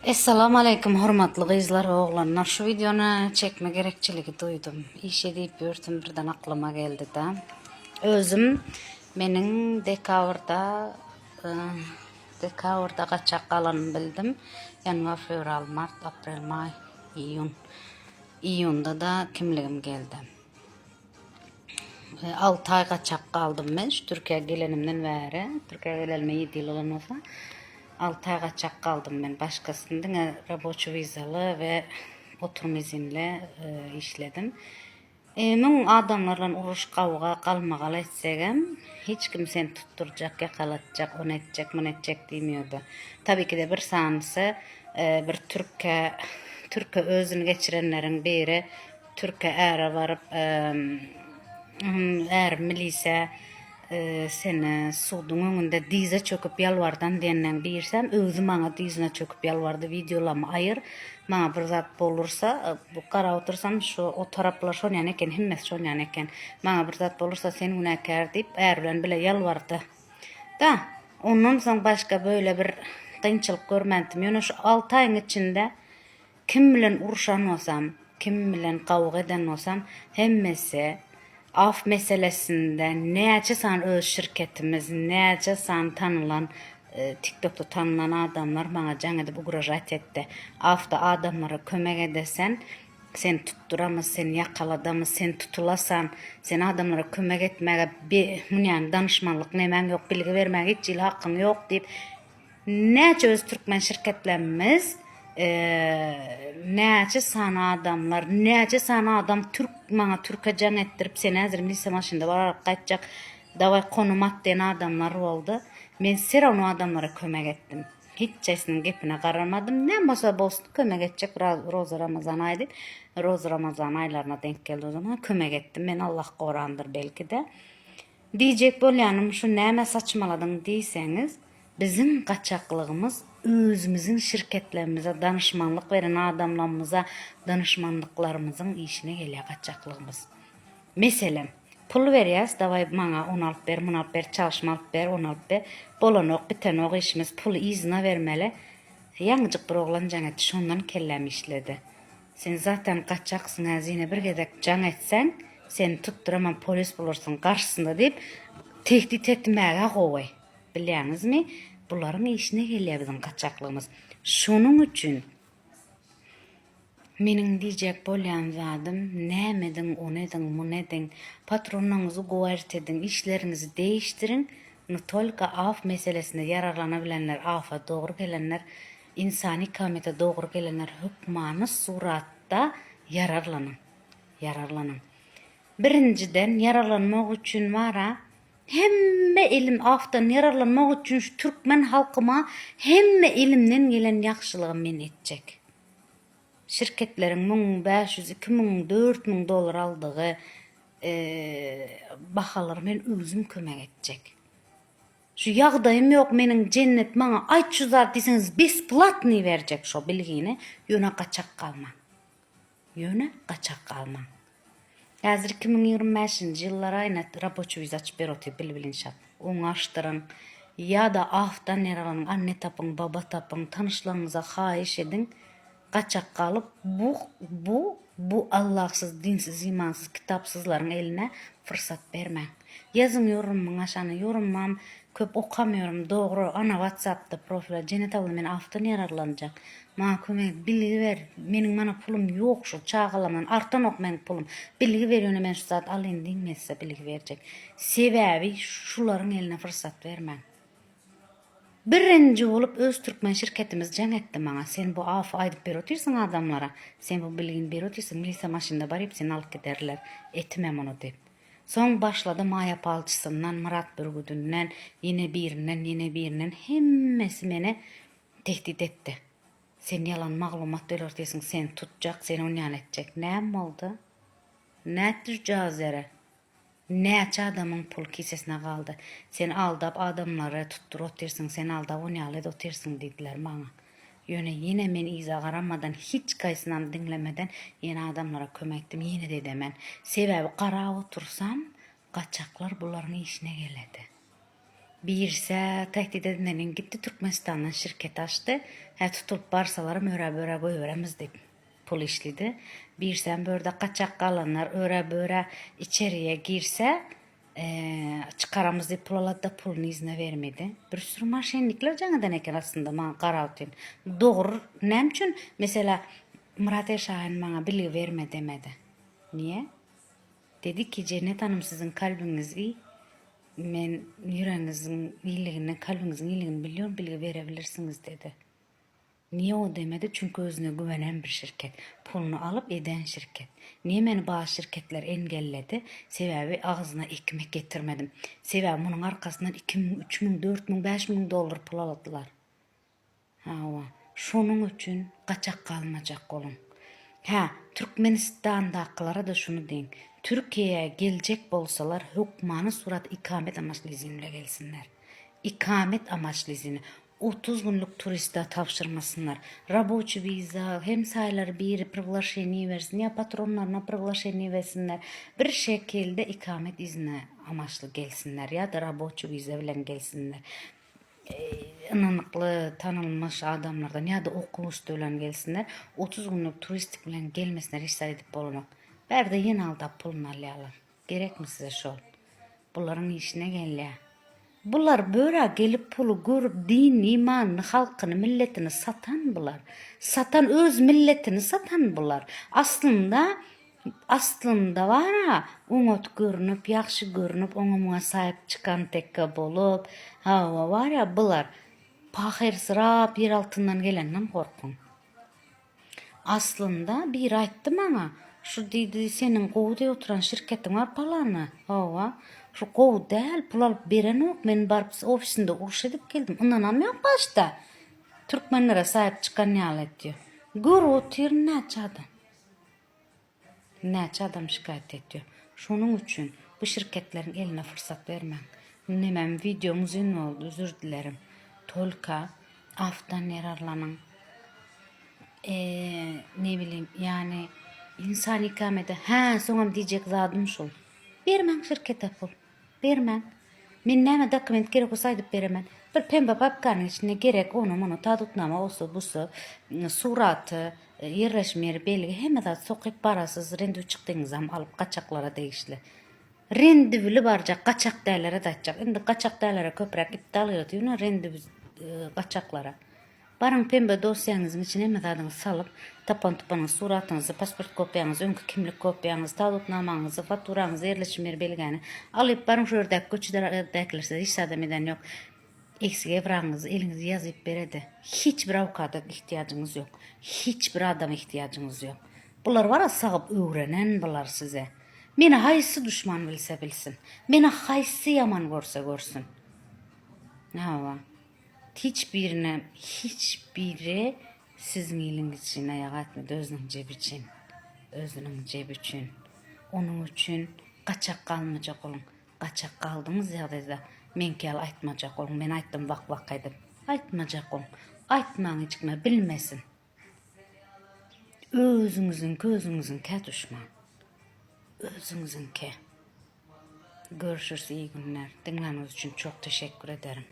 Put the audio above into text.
Assalamu alaykum hormatly gyzlar we oglanlar. Şu videonu çekme gerekçiligi duydum. İş edip yürütüm birden aklıma geldi da. Özüm menin dekabrda e, dekabrda kaçak kalanını bildim. Yanvar, fevral, mart, aprel, may, iyun. İyunda da kimligim geldi. 6 ay kaçak kaldım ben şu Türkiye gelenimden beri. Türkiye gelenime 7 yıl olan olsa. 6 ay kaçak kaldım ben. Başkasının raboçu vizalı ve oturum izinle e, işledim. E, men adamlarla uruş kavga kalmagalı etsegem hiç kim sen tutturacak, yakalatacak, on edecek, mon edecek demiyordu. Tabii ki de bir sanısı e, bir Türkiye Türkiye özünü geçirenlerin biri Türkiye era varıp e, Eğer milise e, seni sudun önünde dize çöküp yalvardan diyenden birsem özü bana dizine çöküp yalvardı videolama ayır. Bana bir zat bolursa e, bu kara otursam şu o taraflar şon yani eken himmes şon bana bir zat bolursa sen günahkar deyip eğer bilen bile yalvardı. Da ondan sonra başka böyle bir kıyınçılık görmedim yani şu 6 ayın içinde kim bilen uruşan olsam kim bilen kavga eden olsam hemmesi af meselesinde neyce san öz şirketimiz, neyce san tanılan e, TikTok'ta tanınan adamlar bana canıda bu grajat etti. Afta adamlara kömek edesen, sen tutturamaz, sen yakaladamaz, sen tutulasan, sen adamlara kömek etmeye bir yani danışmanlık nemen yok, bilgi vermeye hiç il hakkın yok deyip neyce öz Türkmen şirketlerimiz Näçe sana adamlar, näçe sana adam Türk maňa Türkçe ettirip seni häzir lise maşynda barar gaýtjak daway konum atdan adamlar boldy. Men ser onu adamlara kömek etdim. Hiç çesinin gepine qaramadım. Ne bolsa bolsun kömek etjek Roza Ramazan aýdy. Roza Ramazan aýlaryna denk geldi o zaman kömek etdim. Men Allah gorandyr belki de. Diyecek bolýanym şu näme saçmaladyň diýseňiz, bizim kaçaklığımız özümüzün şirketlerimize danışmanlık veren adamlarımıza danışmanlıklarımızın işine geliyor kaçaklığımız. Mesela pul veriyoruz davay bana on alıp ber, mun alıp ber, çalışma alıp ber, on alıp ber. Bolan biten ok işimiz pul izina vermeli. Yanıcık bir oğlan can etti, şondan kellem işledi. Sen zaten kaçaksın hazine bir gedek can etsen, sen tutturamam polis bulursun karşısında deyip tehdit etmeye koy. Biliyorsunuz mi? Bunların işine geliyor bizim kaçaklığımız. Şunun için Menin diyecek bolyan zadım, nämedin, o nedin, bu nedin, patronunuzu guvert edin, işlerinizi değiştirin, Nutolka af meselesinde yararlanabilenler, afa doğru gelenler, insani kamete doğru gelenler, hükmanı suratta yararlanın. Yararlanın. Birinciden yararlanmak için vara, hemme ilim aftan yararlanmak üçün şu Türkmen halkıma hemme ilimden gelen yaxşılığı men etjek. Şirketlerin 1500-2000 4000 dolar aldığı e, bahalar men özüm kömek etjek. Şu ýagdaýym ýok meniň cennet maňa aýt şu zat diseňiz besplatny berjek şo bilgini ýöne gaçak kalmaň. Ýöne gaçak kalmaň. Häzir 2025-nji ýyllara aýna raboçy viza açyp berýär bil bilinçap. Oň açdyryn ýa-da aftan neralaryň anne tapyň, baba tapyň, tanışlaryňyza haýyş edin. Gaçak kalıp bu bu bu Allahsız, dinsiz, imansız, kitapsızların eline fırsat bermeň. Yazın yorumum aşany yorumam köp okamıyorum doğru ana WhatsApp'ta profil Cennet abla men aftan yararlanacak. Ma bilgi ver. Menin mana pulum yok şu çağalaman artan ok men pulum. Bilgi veriyor men şu saat alın dinmezse bilgi verecek. Sebebi şuların eline fırsat vermem. Birinci olup öz Türkmen şirketimiz can etti bana. Sen bu af aydıp berotirsin adamlara. Sen bu bilgini berotirsin. Milisa maşında barıp seni alıp giderler. Etmem onu deyip. Son başladı Maya Palçısından, Murat Bürgüdünden, yine birinden, yine birinden. Hemmesi meni tehdit etti. Sen yalan maglumat belirtesin, sen tutacak, seni onyan edecek. Ne oldu? Ne ettir cazere? Näçe adamın pul kisesine kaldı. Sen aldap adamları tuttur otirsin, sen aldap onyalı otirsin dediler bana. Yöne yine men iza qaramadan, hiç kaysından dinlemeden yine adamlara kömektim, yine de demen. Sebebi qara otursam, qaçaklar bunların işine geledi. Birse tehdit edilenin gitti Türkmenistan'dan şirket açtı. Ha tutup barsalarım öre böre koyuveremiz deyip pul işledi. Birsen böyle kaçak kalanlar öre böre içeriye girse eee çıkaramız deyip pul aladı da pulunu izne vermedi. Bir sürü maşenlikler canıdan eken aslında bana karavtin. Doğru. Nem için mesela Murat Erşahin bana bilgi verme demedi. Niye? Dedi ki Cennet Hanım sizin kalbiniz iyi. Men yüreğinizin iyiliğini, kalbinizin iyiliğini biliyorum, bilgi verebilirsiniz dedi. Niye o demedi? Çünkü özüne güvenen bir şirket. Pulunu alıp eden şirket. Niye beni bazı şirketler engelledi? Sebebi ağzına ekmek getirmedim. Sebebi bunun arkasından 2 bin, 3 bin, 4 bin, 5 bin dolar pul aldılar. Ha o. Şunun için kaçak kalmayacak olun. Ha, Türkmenistan'dakilara da şunu deyin. Türkiye'ye gelecek bolsalar hükmanı surat ikamet amaçlı izinle gelsinler. İkamet amaçlı izni. 30 günlük turistə tapşırmasınlar. Rabochi viza, hemsaylar bir priglashenie versinler, patronlarına priglashenie versinler. Bir şekilde ikamet izni amaçlı gelsinler ya da rabochi viza bilen gelsinler. inanıqlı, tanınmış adamlardan ya da okul üstü gelsinler. 30 günlük turistik bilen gelmesinler, işler edip bolunak. Berde yeni aldap pulun alayalar. Gerek mi size şol? Bunların işine gel ya. Bunlar böyle gelip pulu görüp din, imanını, halkını, milletini satan bular. Satan öz milletini satan bular. Aslında aslında var ha umut görünüp yaxşı görünüp ona sahip çıkan tekke bolup ha var ya bular pahir sırap yer altından gelenden korkun. Aslında bir ayttı bana şu dedi senin kovda oturan şirketin var palanı. Hava şu kov değil pul alıp beren yok. Men barıp ofisinde uruş edip geldim. Ondan yok başta. Türkmenlere sahip çıkan alet diyor. Gör otur ne adam. Neçe adam şikayet ediyor. Şunun için bu şirketlerin eline fırsat vermem. Nemem videomuz ünlü oldu özür dilerim. Tolka aftan yararlanın. Ee, ne bileyim yani insan ikamete ha sonra diyecek zadım şol. Vermem şirkete pul. Vermem. Men näme dokument gerek olsaydı beremen. Bir pembe papkanın içine gerek onu bunu tadutnama olsa busu suratı e, yerleşme yeri belge hem de sokup parasız rendu çıktığınız zaman alıp kaçaklara değişli. Rendi bile barca kaçak değerlere da Şimdi kaçak değerlere köprek iptal ediyor. Rendi e, kaçaklara. Barın pembe dosyanızın içine hemen adını salıp tapan tupanın suratınızı, pasport kopyanızı, önkü kimlik kopyanızı, tadutnamanızı, faturanızı, yerleşim yeri belgeni alıp barın şurada köçüdeklerse hiç adam eden yok. Eksik evranınızı elinize yazıp beredi. Hiçbir avukata ihtiyacınız yok. Hiçbir adam ihtiyacınız yok. Bunlar var ya sağıp öğrenen bunlar size. Meni haysi düşman bilse bilsin. Meni haysi yaman görse görsün. Ne var? Hiçbirine hiçbiri sizin iyiliğiniz için ayak etmedi özünün cebi için. Özünün cebi için. Onun için kaçak kalmayacak olun. Kaçak kaldığınız yerde men kel aytmacak olun. Men ayttım vak vak edip. Aytmacak olun. Aytman içime bilmesin. Özünüzün gözünüzün ke düşman. Özünüzün ke. Görüşürüz iyi günler. Dinlediğiniz için çok teşekkür ederim.